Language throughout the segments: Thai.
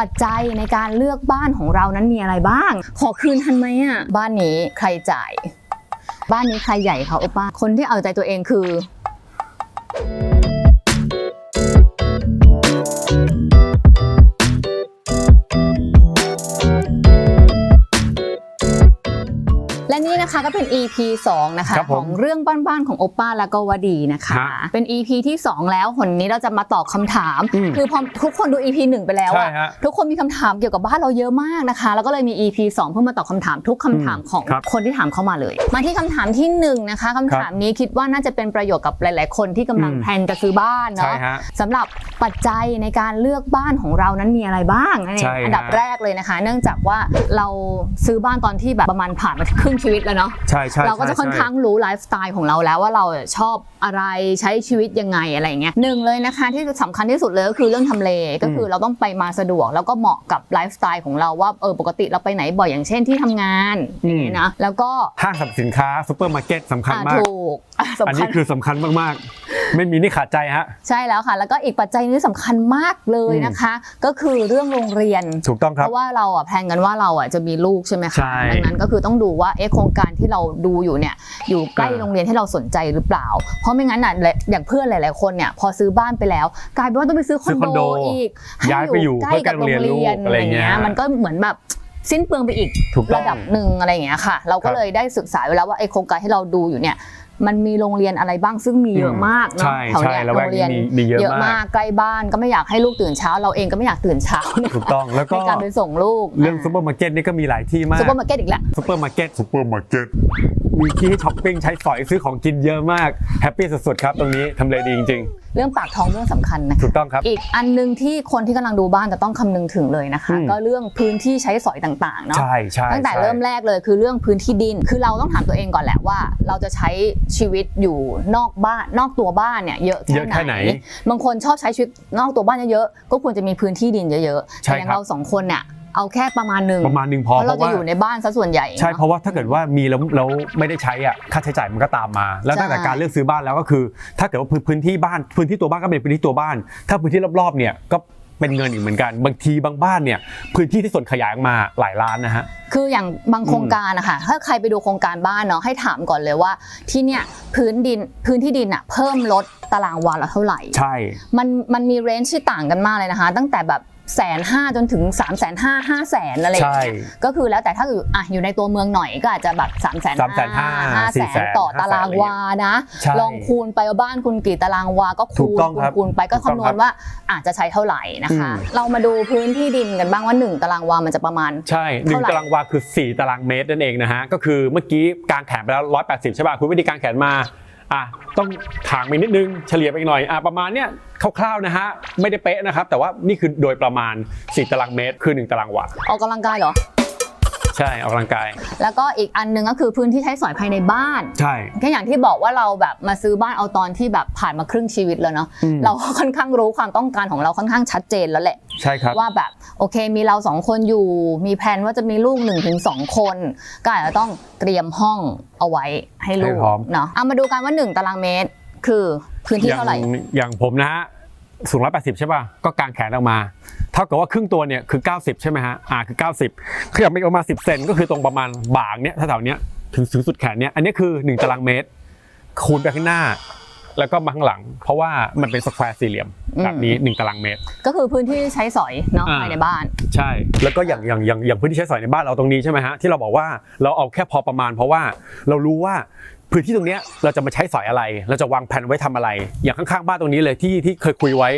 ปัจจัยในการเลือกบ้านของเรานั้นมีอะไรบ้าง ขอคืนทันไหมอะ บ้านนี้ใครจ่าย บ้านนี้ใครใหญ่คะโอป้า คนที่เอาใจตัวเองคือ และนี่นะคะก็เป็น EP 2 นะคะ ครับขผมองเรื่องบ้านๆของโอป้าและก็วดีนะคะ ฮะเป็น EP ที่ 2 แล้วคนนี้เราจะมาตอบคำถาม อืม คือพอทุกคนดู EP 1 ไปแล้วใช่อะฮะ ทุกคนมีคำถามเกี่ยวกับบ้านเราเยอะมากนะคะ แล้วก็เลยมี EP 2 เพื่อมาตอบคำถามทุกคำถามอืมของครับคนที่ถามเข้ามาเลย มาที่คำถามที่หนึ่งนะคะคำถามนี้คิดว่าน่าจะเป็นประโยชน์กับหลาย ๆ คนที่กำลังอืม แพลนจะซื้อบ้านใช่เนาะ ฮะ สำหรับปัจจัยในการเลือกบ้านของเรานั้นมีอะไรบ้างนั่นเอใช่งฮะอันดับแรกเลยนะคะ เนื่องจากว่าเราซื้อบ้านตอนที่แบบประมาณผ่านมาครึ่งชีวิตแล้วเนาะใช่ใช่เราก็จะค่อนข้างรู้ไลฟ์สไตล์ของเราแล้วว่าเราชอบอะไรใช้ชีวิตยังไงอะไรอย่างเงี้ยหนึ่งเลยนะคะที่สำคัญที่สุดเลยก็คือเรื่องทำเลก็คือเราต้องไปมาสะดวก แล้วก็เหมาะกับไลฟ์สไตล์ของเราว่าเออปกติเราไปไหนบ่อยอย่างเช่นที่ทำงานอย่างเงี้ยนะแล้วก็ห้างสรรพสินค้าซูเปอร์มาร์เก็ตสำคัญอ่ามากถูกอะอันสำคันี้ญคือสำคัญมากๆ ไม่มีนี่ขาดใจฮะใช่แล้วค่ะ แล้วก็อีกปัจจัยหนึงที่สำคัญมากเลยนะคะ ก็คือเรื่องโรงเรียนถูกต้องคเพรับราะว่าเราอะแพลนกันว่าเราอะจะมีลูกใช่ไหมใช่คะดังนั้นก็คือต้องดูว่าเอ๊ะโครงการที่เราดูอยู่เนี่ยอยู่ใกล้เออโรงเรียนที่เราสนใจหรือเปล่า เพราะไม่งั้นอะอย่างเพื่อนหลาย ๆ คนเนี่ยพอซื้อบ้านไปแล้ว กลายเป็นว่าต้องไปซื้อคอนซื้อคอนโดโดอีกให้ย้ายไปอยู่ใกล้กับเพื่โรอใกล้งโรงเรีเรียยนนลูกอะอะไรไรอย่างเงี้ยเงี้ยมันก็เหมือนแบบสิ้นเปลืองไปอีกถูกต้องระดับหนึ่งอะไรอย่างเงี้ยค่ะ เราก็ครับเลยได้ศึกษาไว้แล้วว่าไอ้โครงการที่เราดูอยู่เนี่ย มันมีโรงเรียนอะไรบ้างซึ่งมีเยอะมากเนาะใช่แถวใช่เนี้ยแล้วโรแวกงเรียนี้นมีมีเยอะเยอะมามากกใกล้บ้านก็ไม่อยากให้ลูกตื่นเช้า เราเองก็ไม่อยากตื่นเช้าเนี่ยถูกต้องแล้วก็ในการไปส่งลูกเรื่องซูเปอร์มาร์เก็ตนี่ก็มีหลายที่มากซูเปอร์มาร์เก็ตอีกแล้วซูเปอร์มาร์เก็ตซุปเปอร์มาร์เก็ต มีที่ให้ช้อปปิ้งใช้สอยซื้อของกินเยอะมากแฮปปี้สุดๆครับตรงนี้ทำเลดีจริง เรื่องปากท้องเรื่องสำคัญนะๆ ถูกต้องครับ อีกอันหนึงที่คนที่กำลังดูบ้านจะต้องคำนึงถึงเลยนะคะ อืม ก็เรื่องพื้นที่ใช้สอยต่างๆเนาะ ใช่ใช่ตั้งแต่ใช่เริ่มแรกเลยคือเรื่องพื้นที่ดิน คือเราต้องถามตัวเองก่อนแหละว่า เราจะใช้ชีวิตอยู่นอกบ้านนอกตัวบ้านเนี่ยเยอะเยอะแค่แค่ไหไหน น บางคนชอบใช้ชีวิตนอกตัวบ้านเยอะๆก็ควรจะมีพื้นที่ดินเยอะๆใช่แต่อย่างครับ เราสองคนเนี่ย เอาแค่ประมาณหนึ่งประมาณหนึ่งพอเพราะเพเราราะจะว่าอยู่ในบ้านซะส่วนใหญ่ ใช่นอเพราะว่าถ้าเกิดว่ามีแล้วแล้วไม่ได้ใช้อะค่าใช้จ่ายมันก็ตามมา แล้วตั้งแต่ใช่การเลือกซื้อบ้านแล้วก็คือ ถ้าเกิดว่าพื้นพื้นที่บ้านพื้นที่ตัวบ้านก็เป็นพื้นที่ตัวบ้าน ถ้าพื้นที่รอบๆเนี่ยก็เป็นเงินอีกเหมือนกัน บางทีบางบ้านเนี่ยพื้นที่ที่ส่วนขยายออกมาหลายล้านนะฮะคืออย่างบางโครงการนะคะถ้าใครไปดูโครงการบ้านเนาะให้ถามก่อนเลยว่า ที่เนี่ยพื้นดินพื้นที่ดินอะเพิ่มลดตารางวาละเท่าไหร่ ใช่ มันมันมีเรนจ์ที่ต่างกันมากเลยนะคะ ตั้งแต่แบบ แสนห้าจนถึง3ามแสนห้าห้าแสนอะไรอย่างเงี้ยใช่ก็คือแล้วแต่ถ้าอยู่อะอยู่ในตัวเมืองหน่อยก็อาจจะแบบ3ามแสน350,000ห้าแสน400,000ต่อตารางวานะใช่ลองคูณไปว่าบ้านคุณกี่ตารางวาก็ถูคูกณต้องคูครัณบคูณไปก็ถูกต้องคำนวณว่าอาจจะใช้เท่าไหร่นะคะอืมเรามาดูพื้นที่ดินกันบ้างว่า 1 ตารางวามันจะประมาณ ใช่หนึ่งเท่าไหร่ตารางวาคือ 4 ตารางเมตรนั่นเองนะฮะก็คือเมื่อกี้กางแขนไปแล้ว180ใช่ป่ะคุณวิธีกางแขนมา อะต้องถางไปนิดนึงเฉลี่ยไปอีกหน่อยอะประมาณเนี้ยคร่าวๆนะฮะไม่ได้เป๊ะนะครับ แต่ว่านี่คือโดยประมาณ4ตารางเมตรคือ 1 ตารางวาออกกำลังกายเหรอ ใช่ออกกำลังกาย แล้วก็อีกอันหนึงก็คือพื้นที่ใช้สอยภายในบ้าน ใช่ แค่อย่างที่บอกว่าเราแบบมาซื้อบ้านเอาตอนที่แบบผ่านมาครึ่งชีวิตแล้วเนาะอืม เราก็ค่อนข้างรู้ความต้องการของเราค่อนข้างชัดเจนแล้วแหละ ใช่ครับ ว่าแบบโอเคมีเราสองคนอยู่ มีแผนว่าจะมีลูก1นถึงสคน ก็อาจจะต้องเตรียมห้องเอาไว้ให้ลูกให้พร้อม เนาะเอามาดูกันว่า 1 ตารางเมตร คือพื้นที่อย่างเท่าไหร่ อย่างผมนะฮะ สูง180ใช่ป่ะ ก็กางแขนออกมา เท่ากับว่าครึ่งตัวเนี่ยคือ90ใช่ไหมฮะ อ่าคือ90ขยับไปประมาณ10เซนก็คือตรงประมาณบ่างเนี้ยแถวๆเนี้ยถึงถึงสุดแขนเนี้ย อันนี้คือ1ตารางเมตร คูณไปข้างหน้า แล้วก็มาข้างหลัง เพราะว่ามันเป็นสแควร์สี่เหลี่ยมแบบนี้1ตารางเมตร ก็คือพื้นที่ใช้สอยเนาะอ่า ภายในบ้าน ใช่ แล้วก็อย่างอย่างอย่างอย่างพื้นที่ใช้สอยในบ้านเราตรงนี้ใช่ไหมฮะที่เราบอกว่าเราเอาแค่พอประมาณ เพราะว่าเรารู้ว่า พื้นที่ตรงเนี้ยเราจะมาใช้สอยอะไร เราจะวางแผนไว้ทำอะไร อย่างข้างๆบ้านตรงนี้เลยที่ที่เคยคุยไว้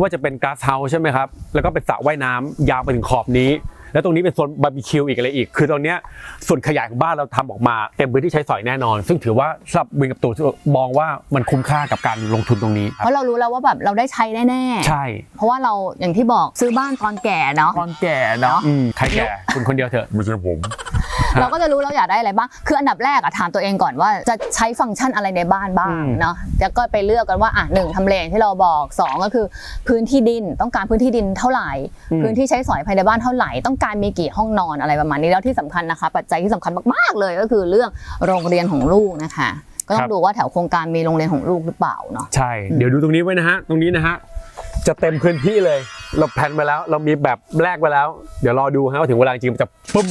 ว่าจะเป็นก๊าซเฮาส์ใช่ไหมครับ แล้วก็เป็นสระว่ายน้ำยาวไปถึงขอบนี้ แล้วตรงนี้เป็นโซนบาร์บีคิวอีกอะไรอีก คือตรงเนี้ยส่วนขยายของบ้านเราทำออกมาเต็มพื้นที่ใช้สอยแน่นอน ซึ่งถือว่าสำหรับวิงกับตูมองว่ามันคุ้มค่ากับการลงทุนตรงนี้คเพรับราะเรารู้แล้วว่าแบบเราได้ใช้แน่ๆ ใช่ เพราะว่าเราอย่างที่บอกซื้อบ้านตอนแก่เนาะ ตอนแก่เนาะอืมใครแก่คุณคนเดียวเถอะ ไม่ใช่ผม เราก็จะรู้เราอยากได้อะไรบ้าง คืออันดับแรกอะถามตัวเองก่อนว่าจะใช้ฟังก์ชันอะไรในบ้านบ้างอืมเนาะแล้วก็ไปเลือกกันว่าอะหนึ่งทำเลอย่างที่เราบอกสองก็คือ พื้นที่ดินต้องการพื้นที่ดินเท่าไหร่ พื้นที่ใช้สอยภายในบ้านเท่าไหร่ ต้องการมีกี่ห้องนอนอะไรประมาณนี้แล้วที่สำคัญนะคะ ปัจจัยที่สำคัญมากๆเลยก็คือเรื่องโรงเรียนของลูกนะคะก็ต้องดูว่าแถวโครงการมีโรงเรียนของลูกหรือเปล่าเนาะใช่เดี๋ยวดูตรงนี้ไว้นะฮะตรงนี้นะฮะจะเต็มพื้นที่เลย เราแพลนไปแล้ว เรามีแบบแรกไปแล้ว เดี๋ยวรอดูฮะว่าถึงเวลาจริงๆมันจะปึ้ม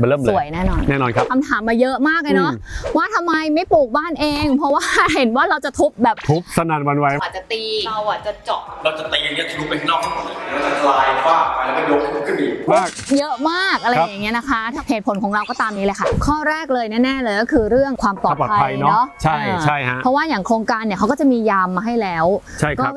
มันเริ่มเลสวยยแน่นอนแน่นอนครับ คำถามมาเยอะมากเลยเนาะอืมว่าทำไมไม่ปลูกบ้านเอง เพราะว่า เห็นว่าเราจะทุบแบบทุบสนั่นหวันไหว อาจจะตีเราอาจจะเจาะเราจะตีอย่างเงี้ยทะลุไปข้างนอกทั้งหมดเลยเราจะลายฟ้าไปแล้วก็ยกขึ้นอีก มาก เยอะมากอะไรครับอย่างเงี้ยนะคะถ้าเหตุผลของเราก็ตามนี้เลยค่ะ ข้อแรกเลยแน่ๆเลยก็คือเรื่องความปลอดความปลอดภัภัยยเนอะเนาะใช่อ่าใช่ฮะ เพราะว่าอย่างโครงการเนี่ยเขาก็จะมียามมาให้แล้ว ใช่คก็รับ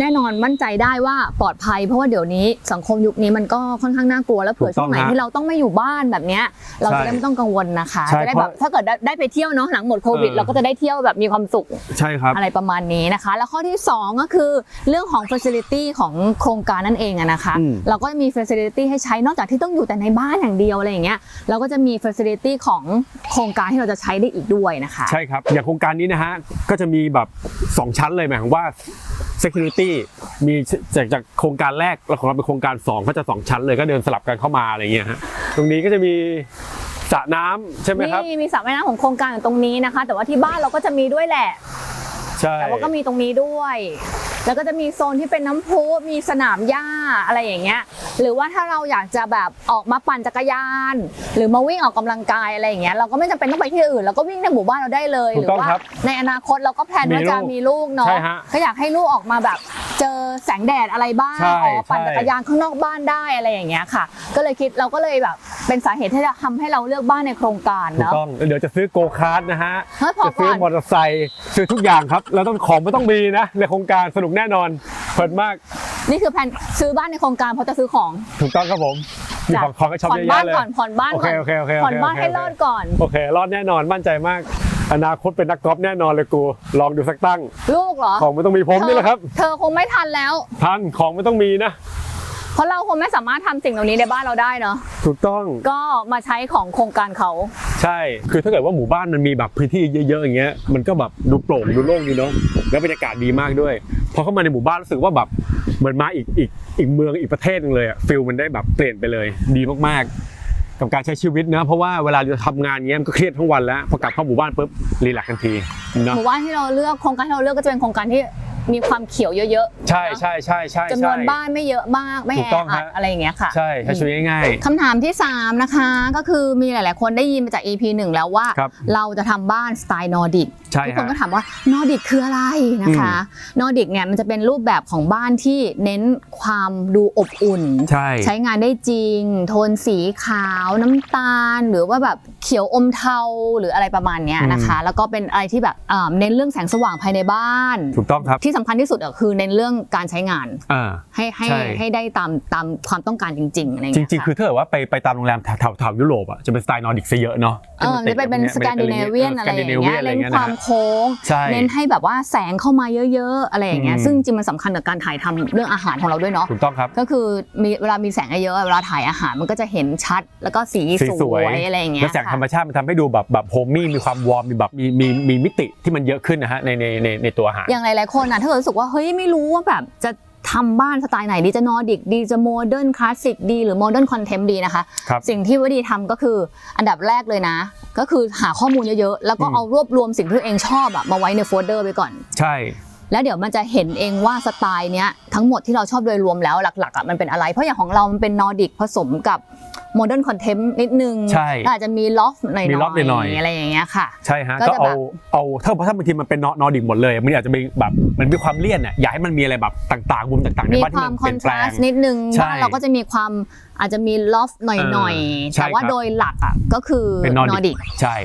แน่นอนมั่นใจได้ว่าปลอดภัย เพราะว่าเดี๋ยวนี้สังคมยุคนี้มันก็ค่อนข้างน่ากลัวแล้วเผื่อถูกต้ช่อวงงไหนฮะที่เราต้องไม่อยู่บ้านแบบเนี้ยเราใช่จะได้ไม่ต้องกังวลนะคะใช่จะได้เพแบราะบถ้าเกิดได้ได้ไปเที่ยวเนาะหลังหมดโควิดเออเราก็จะได้เที่ยวแบบมีความสุขใช่ครับอะไรประมาณนี้นะคะ แล้วข้อที่ 2 ก็คือเรื่องของ facility ของโครงการนั่นเองอะนะคะอืมเราก็จะมี facility ให้ใช้นอกจากที่ต้องอยู่แต่ในบ้านอย่างเดียวอะไรอย่างเงี้ยเราก็จะมี facility ของโครงการที่เราจะใช้ได้อีกด้วยนะคะ ใช่ครับอย่างโครงการนี้นะฮะก็จะมีแบบ 2 ชั้นเลยหมายความว่า security มีจากจากโครงการแรกแล้วของเราเป็นโครงการ2ก็จะ 2 ชั้นเลยก็เดินสลับกันเข้ามาอะไรเงี้ยฮะตรงนี้ก็จะมีสระน้ำใช่ไหมครับ นี่มีสระว่ายน้ำของโครงการอยู่ตรงนี้นะคะ แต่ว่าที่บ้านเราก็จะมีด้วยแหละ ใช่แต่ว่าก็มีตรงนี้ด้วย แล้วก็จะมีโซนที่เป็นน้ำพุมีสนามหญ้าอะไรอย่างเงี้ยหรือว่าถ้าเราอยากจะแบบออกมาปั่นจักรยาน หรือมาวิ่งออกกำลังกายอะไรอย่างเงี้ยเราก็ไม่จำเป็นต้องไปที่อื่นเราก็วิ่งในหมู่บ้านเราได้เลยถูหกรืต้องว่าครับในอนาคตเราก็แพลนมีว่าจะลูกมีลูกเนาะใช่ฮะก็อยากให้ลูกออกมาแบบเจอแสงแดดอะไรบ้างใช่ออกมาปั่นใช่จักรยานข้างนอกบ้านได้อะไรอย่างเงี้ยค่ะ ก็เลยคิดเราก็เลยแบบเป็นสาเหตุที่จะทำให้เราเลือกบ้านในโครงการถูกเนาะต้องแล้วเดี๋ยวจะซื้อโกคาร์ดนะฮะเฮ้ยพอจะซื้ก่ออนมอเตอร์ไซค์ซื้อทุกอย่างครับแล้วต้องของไม่ต้องมีนะในโครงการสนุกแน่นอนเพลินมากนี่คือแผนซื้อบ้านในโครงการเพราะจะซื้อของถูกต้องครับผมมีของของให้ช็อปผ่อนเยอะบ้าแยะนเลย ก่อนผ่อนบ้านโอก่เคอนโอเคโอเคผ่อนบ้านโอเค ให้รอดก่อน โอเค รอดแน่นอนมั่นใจมาก อนาคตเป็นนักกอล์ฟแน่นอนเลยกู ลองดูสักตั้ง ลูกเหรอของไม่ต้องมีผมนี่แหละครับ เธอคงไม่ทันแล้ว ทันของไม่ต้องมีนะ เพราะเราคงไม่สามารถทำสิ่งเหล่านี้ในบ้านเราได้เนาะถูกต้อง ก็มาใช้ของโครงการเขา ใช่ คือถ้าเกิดว่าหมู่บ้านมันมีแบบพื้นที่เยอะๆอย่างเงี้ย มันก็แบบดูโปร่งดูโล่งดีเนาะ แล้วบรรยากาศดีมากด้วย พอเข้ามาในหมู่บ้านรู้สึกว่าแบบเหมือนมาอีกอีกอีกเมืองอีกประเทศหนึงเลยอะฟิลมันได้แบบเปลี่ยนไปเลย ดีมากๆ กับการใช้ชีวิตนะ เพราะว่าเวลาเราทำงานเงี้ยมันก็เครียดทั้งวันแล้ว พอกลับเข้าหมู่บ้านปุ๊บรีแลกซ์ทันทีเนาะ หมู่บ้านที่เราเลือกโครงการที่เราเลือกก็จะเป็นโครงการที่ มีความเขียวเยอะใช่ใช่ใช่ใช่ๆจำนวนบ้านไม่เยอะมากไม่ถูแอกต้องอัดฮะอะไรอย่างเงี้ยค่ะ ใช่ใช้ชีวิตง่ายคำถามที่ 3 นะคะ ก็คือมีหลาย ๆ คนได้ยินมาจาก EP 1 แล้วว่าครับเราจะทำบ้านสไตล์นอร์ดิกๆใช่ ทุกคนฮะก็ถามว่านอร์ดิกคืออะไรนะคะนอร์ดิกเนี่ยมันจะเป็นรูปแบบของบ้านที่เน้นความดูอบอุ่น ใช่ใช้งานได้จริง โทนสีขาวน้ำตาล หรือว่าแบบเขียวอมเทาหรืออะไรประมาณเนี้ยนะคะ แล้วก็เป็นอะไรที่แบบอ่าเน้นเรื่องแสงสว่างภายในบ้าน ถูกต้องครับ ที่สำคัญที่สุดอะคือเน้นเรื่องการใช้งานอ่าให้ให้ใช่ให้ได้ตามตามความต้องการจริงๆอะไรอย่างจเงี้ยริงๆ คือถ้าเกิดว่าไปไปตามโรงแรมแถวแถวแถวยุโรปอะจะเป็นสไตล์นอร์ดิกซะเยอะเนาะเออจะเป็นเป็นสแกนดิเนเวียนอะไรอย่างเงี้ยเน้นความโค้งใช่เน้นให้แบบว่าแสงเข้ามาเยอะ ๆ อะไรอย่างเงี้ย อืม ซึ่งจริงมันสำคัญกับการถ่ายทำเรื่องอาหารของเราด้วยเนาะ ถูกต้องครับ ก็คือมีเวลามีแสงเยอะๆเวลาถ่ายอาหารมันก็จะเห็นชัด แล้วก็สีสีสสววย ยอะไรอย่างเงี้แล้ยวแสงค่ะธรรมชาติมันทำให้ดูแบบแบบโฮมมี่มีความวอร์มมีแบบมีมีมีมิติที่มันเยอะขึ้นนะฮะในในในในตัวอาหาร อย่างหลายๆคนนะถ้าเกิดรู้สึกว่าเฮ้ยไม่รู้ว่าแบบจะ ทำบ้านสไตล์ไหนดีจะนอร์ดิกดีจะโมเดิร์นคลาสสิกดีหรือโมเดิร์นคอนเทมดีนะคะ ครับ สิ่งที่วดีทำก็คืออันดับแรกเลยนะ ก็คือหาข้อมูลเยอะๆ แล้วก็อืมเอารวบรวมสิ่งที่ตัวเองชอบอะมาไว้ในโฟลเดอร์ไปก่อน ใช่ แล้วเดี๋ยวมันจะเห็นเองว่าสไตล์เนี้ยทั้งหมดที่เราชอบโดยรวมแล้วหลักๆอะมันเป็นอะไร เพราะอย่างของเรามันเป็นนอร์ดิกผสมกับ โมเดิร์นคอนเทมนิดนึงใช่แล้วอาจจะมีล็อฟหน่อยมี loft หน่อยๆอะไรอย่างเงี้ยค่ะ ใช่ฮะก็ก็จะเอาแบบเอาถ้าถ้าบางทีมันเป็นนอร์ดิกหมดเลยมันอาจจะมีแบบมันมีความเลี่ยนอะอยากให้มันมีอะไรแบบต่างๆมุมต่างๆในมีบ้านคที่วามัมนคเปอลี่นยนทแปลรางสนิดนึงใช่บ้านเราก็จะมีความอาจจะมีล็อฟหน่อยๆใช่แต่ว่าครับโดยหลักอะก็คือเป็นนนออร์ร์ดิดิกกใช่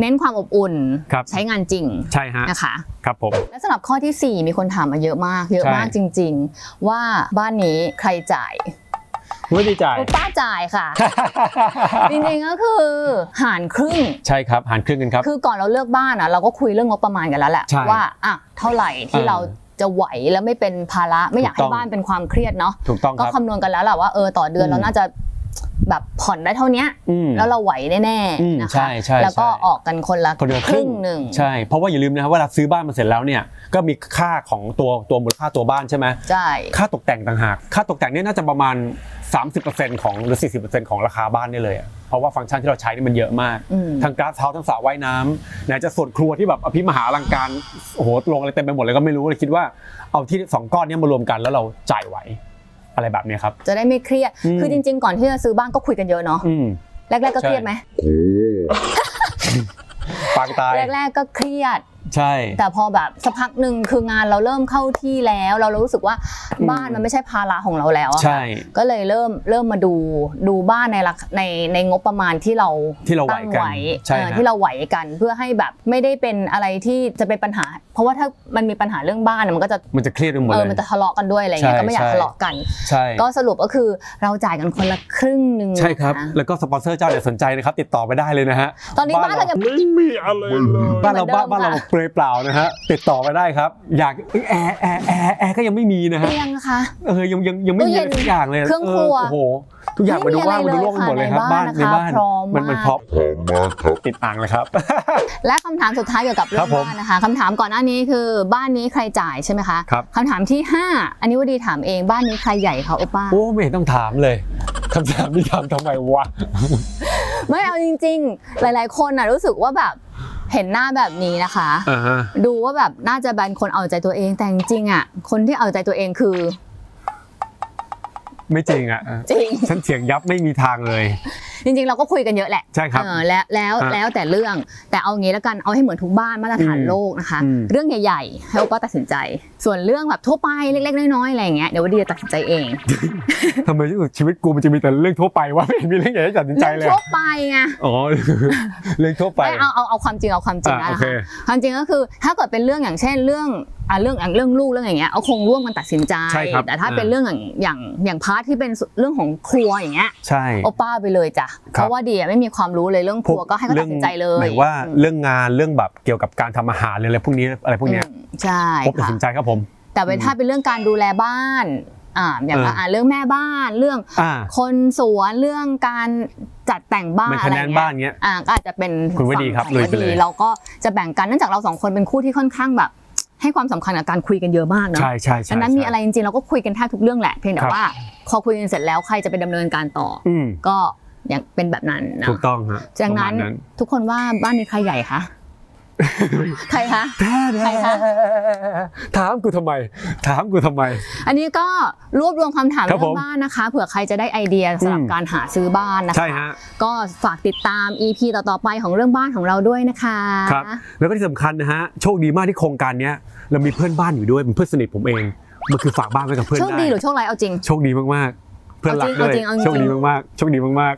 เน้นความอบอุ่นครับใช้งานจริงใช่ฮะนะคะครับผมและสำหรับข้อทีสี่4 มีคนถามมาเยอะมาก เยอะใช่มากจริง ๆ ว่าบ้านนี้ใครจ่าย ไม่ได้จ่ายป้าจ่ายค่ะ จริงๆก็คือหารครึ่ง ใช่ครับหารครึ่งกันครับ คือก่อนเราเลือกบ้านอะเราก็คุยเรื่องงบประมาณกันแล้วแหละใช่ ว่าอะเท่าไหร่ที่เออเราจะไหวแล้วไม่เป็นภาระไม่อยากถูให้กต้องบ้านเป็นความเครียดเนาะถูกต้องคก็รับ คำนวณกันแล้วแหละว่าเออต่อเดือนอืม เราน่าจะ แบบผ่อนได้เท่าเนี้ยอืมแล้วเราไหวแน่อืมๆนะคะใช่ใช่แล้วก็ใช่ออกกันคนละคนละครึ่งหนึ่งใช่ เพราะว่าอย่าลืมนะครับเวลาซื้อบ้านมาเสร็จแล้วเนี่ยก็มีค่าของตัวตัวมูลค่าตัวบ้านใช่ไหมใช่ค่าตกแต่งต่างหากค่าตกแต่งเนี่ยน่าจะประมาณ 30%ของหรือ 40%ของราคาบ้านได้เลยอะเพราะว่าฟังก์ชันที่เราใช้นี่มันเยอะมากอืมทั้งกราสเฮาส์ทั้งสระว่ายน้ำไหนจะส่วนครัวที่แบบอภิมหาอลังการโอ้โหลงอะไรเต็มไปหมดเลยก็ไม่รู้เลยคิดว่าเอาที่สองก้อนเนี้มารวมกันแล้วเราจ่ายไหว อะไรแบบเนี้ยครับ จะได้ไม่เครียด อืม คือจริง ๆ ก่อนที่จะซื้อบ้านก็คุยกันเยอะเนาะ อืม แรก ๆ ก็เครียดไหม ปางตาย แรก ๆ ก็เครียด ใช่ แต่พอแบบสักพักหนึ่งคืองานเราเริ่มเข้าที่แล้ว เรารู้สึกว่าอืมบ้านมันไม่ใช่ภาระของเราแล้วอะใช่ ก็เลยเริ่มเริ่มมาดูดูบ้านในราคาในในงบประมาณที่เราที่เราไหวตั้งกันไว้ใช่เออฮะ ที่เราไหวกันเพื่อให้แบบไม่ได้เป็นอะไรที่จะเป็นปัญหา เพราะว่าถ้ามันมีปัญหาเรื่องบ้านอะมันก็จะมันจะเครียดไปหมดเอเลอย มันจะทะเลาะกันด้วยอะไรเงี้ยใช่ก็ไม่อยากใช่ ทะเลาะกัน ใช่ก็สรุปก็คือเราจ่ายกันคนละครึ่งหนึ่งใช่ครับ นะแล้วก็สปอนเซอร์เจ้าไหนสนใจนะครับ ติดต่อไปได้เลยนะฮะตอนนี้บ้านเราจะไม่มีอะไรเลย บ้านเราเหมือนเดิบ้านมบ้านเราค่ะเปลือยเปล่านะฮะติดต่อไปได้ครับ อยากเอ้ยแอร์แอร์แอร์แอร์ก็ยังไม่มีนะฮะเตียงนะคะ เออยังยังยังไม่มีตู้เย็อะไรนทุกอย่างเลยเครื่องครัวโอ้โหทุกอย่างไม่มาดูมีว่างอะไรมาดูโล่งเลยหมดเลยครับค่ะบ้านในในบ้าบ้านนนะคะพร้อมมันมันมากพร้อมพร้อมมากครับ ติดอ่างเลยครับ และคำถามสุดท้ายเกี่ยวกับเรื่ครัอบงผมบ้านนะคะคำถามก่อนหน้านี้คือบ้านนี้ใครจ่ายใช่ไหมคะครับ คำถามที่ 5 อันนี้วดีถามเองบ้านนี้ใครใหญ่คะโอป้า โอ้ไม่เห็นต้องถามเลยคำถามนี้ถามทำไมวะ ไม่เอาจริง ๆ หลาย ๆ คนน่ะรู้สึกว่าแบบ เห็นหน้าแบบนี้นะคะ อ่าฮะ ดูว่าแบบน่าจะเป็นคนเอาใจตัวเองแต่จริงๆอะคนที่เอาใจตัวเองคือ ไม่จริงอะจริงฉันเถียงยับไม่มีทางเลย จริงๆเราก็คุยกันเยอะแหละใช่ครับเออแล้วแล้วฮะแล้วแต่เรื่องแต่เอางี้แล้วกันเอาให้เหมือนทุกบ้านมาตรฐานอืมโลกนะคะอืมเรื่องใหญ่ๆให้โอป้าตัดสินใจ ส่วนเรื่องแบบทั่วไปเล็กๆน้อยๆอะไรอย่างเงี้ยเดี๋ยววดีจะตัดสินใจเองทำไมชีวิตกูมันจะมีแต่เรื่องทั่วไปวะไม่เห็นมีเรื่องใหญ่ให้ตัดสินใจเรื่องเลยทั่วไปไงอ๋อเรื่องทั่วไปไม่เอาเอาเอาความจริงเอาความจริงอะนะโอคะเคความจริงก็คือถ้าเกิดเป็นเรื่องอย่างเช่นเรื่อง อะเรื่องอย่างเรื่องลูกเรื่องอย่างเงี้ยเอาคงร่วมกันตัดสินใจ ใช่ครับแต่ถ้าเป็นเรื่องอย่างอย่างอย่างพาร์ทที่เป็นเรื่องของครัวอย่างเงี้ยใช่ โอป้าไปเลยจ้ะครับเพราะว่าดีอะไม่มีความรู้เลยเรื่องครัวก็ให้เขาตัดสินใจเลยหมายว่าอืมเรื่องงานเรื่องแบบเกี่ยวกับการทำอาหารหรืออะไรพวกนี้อะไรพวกเนี้ยอืมใช่ผมตัดค่ะ สินใจครับผม แต่เป็นอืมถ้าเป็นเรื่องการดูแลบ้านอ่าอย่างเอออ่อ่าเรื่องแม่บ้านเรื่องอ่าคนสวนเรื่องการจัดแต่งบ้านมันอะคะไรแนนเงี้บ้านย เงี้ย อ่าก็อาจจะเป็นคุณวดีครับฝั่งลุยของไปเลย เราก็จะแบ่งกันเนื่องจากเราสองคนเป็นคู่ที่ค่อนข้างแบบ ให้ความสำคัญกับการคุยกันเยอะมากเนาะใช่ใช่ใช่ฉะนั้นมีใช่อะไรจริงๆเราก็คุยกันแทบทุกเรื่องแหละเพียงแต่ครับว่าพอคุยกันเสร็จแล้วใครจะไปดำเนินการต่อออืมก็อย่างเป็นแบบนั้นนะถูกต้องฮะจากนั้นประมาณทุกคนว่าบ้านนี้ใครใหญ่คะ ใครคะแท้ใครคะ ถามกูทำไม ถามกูทำไม อันนี้ก็รวบรวมคำถามครับเรื่อผมงบ้านนะคะ เผื่อใครจะได้ไอเดียสำหรับอืม การหาซื้อบ้านนะคะ ใช่ฮะ ก็ฝากติดตาม EP ต่อๆไปของเรื่องบ้านของเราด้วยนะคะ ครับแล้วก็ที่สำคัญนะฮะโชคดีมากที่โครงการเนี้ยเรามีเพื่อนบ้านอยู่ด้วยเป็นเพื่อนสนิทผมเองมันคือฝากบ้านไว้กับเพื่อนโชคดีได้หรือโชคร้ายเอาจริง โชคดีมากๆ เพื่อนรักด้วยเอาจริงเอาจริงโชคดีมากๆโชคดีมาก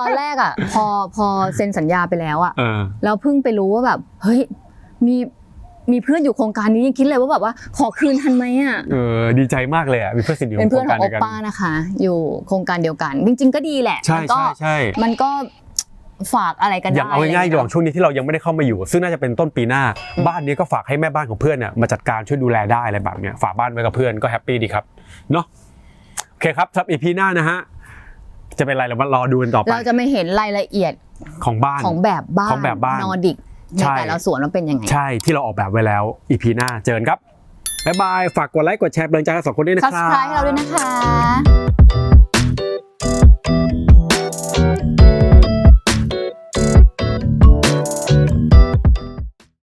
ตอนแรกอะ พอพอเซ็นสัญญาไปแล้วอะๆเออเราเพิ่งไปรู้ว่าแบบ เฮ้ยมีมีเพื่อนอยู่โครงการนี้ยังคิดเลยว่าแบบว่าขอคืนทันไหมอะเออดีใจมากเลยอะมีเพื่อนสนิทเป็นโคเพื่รอนงขกาอรงโอเดียวกันป้านะคะ อยู่โครงการเดียวกัน จริง ๆ ก็ดีแหละ ใช่มันก็ใช่ใช่มันก็ฝากอะไรกันได้อย่างเอาง่ายๆะระหว่างช่วงนี้ที่เรายังไม่ได้เข้ามาอยู่ ซึ่งน่าจะเป็นต้นปีหน้า บ้านนี้ก็ฝากให้แม่บ้านของเพื่อนเนี่ยมาจัดการช่วยดูแลได้อะไรแบบเนี้ยฝากบ้านไว้กับเพื่อนก็แฮปปี้ดีครับเนาะโอเคครับสำหรับอีพีหน้านะฮะ จะเป็นอะไรเรามารอดูกันต่อไปเราจะไม่เห็นรายละเอียดของบ้านของแบบบ้านของแบบบ้านนอร์ดิกในใช่แต่ละส่วนว่าเป็นยังไง ใช่ที่เราออกแบบไว้แล้วอีพีหน้าเจอกันครับบ๊ายบาย ฝากกดไลค์กดแชร์เป็นกำลังใจให้เราสองคนด้วยนะครับ subscribe ให้เราด้วยนะคะ